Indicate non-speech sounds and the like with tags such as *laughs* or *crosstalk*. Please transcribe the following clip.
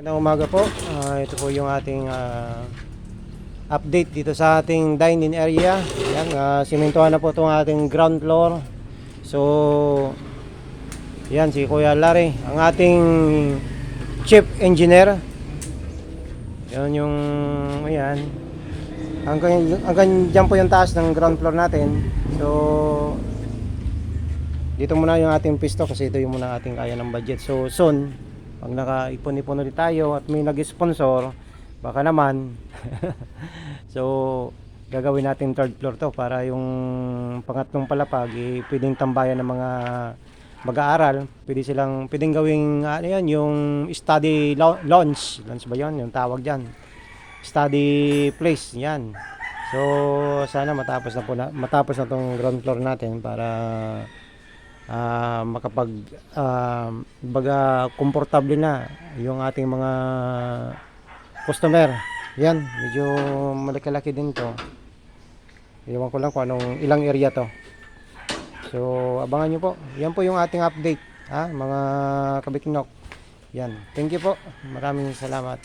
Magandang umaga po. Ah, ito po yung ating ah, update dito sa ating dining area. Yan, uh, simentuhan na po itong ating ground floor. So, yan si Kuya Larry, ang ating chief engineer. Yan yung, ayan. Hanggang, hanggang dyan po yung taas ng ground floor natin. So, dito muna yung ating pisto kasi ito yung muna ating kaya ng budget. So, soon, pag nakaipon-ipon ulit tayo at may nag-sponsor, baka naman. *laughs* so, gagawin natin third floor to para yung pangatlong palapag, eh, pwedeng tambayan ng mga mag-aaral. Pwede silang, pwedeng gawing, ano yan, yung study launch. Launch ba yun? Yung tawag dyan. Study place, yan. So, sana matapos na po na, matapos na tong ground floor natin para ah makapag ah, baga komportable na yung ating mga customer. Yan, medyo malaki-laki din to. Iwan ko lang kung anong ilang area to. So, abangan nyo po. Yan po yung ating update, ha, mga kabiknok. Yan. Thank you po. Maraming salamat.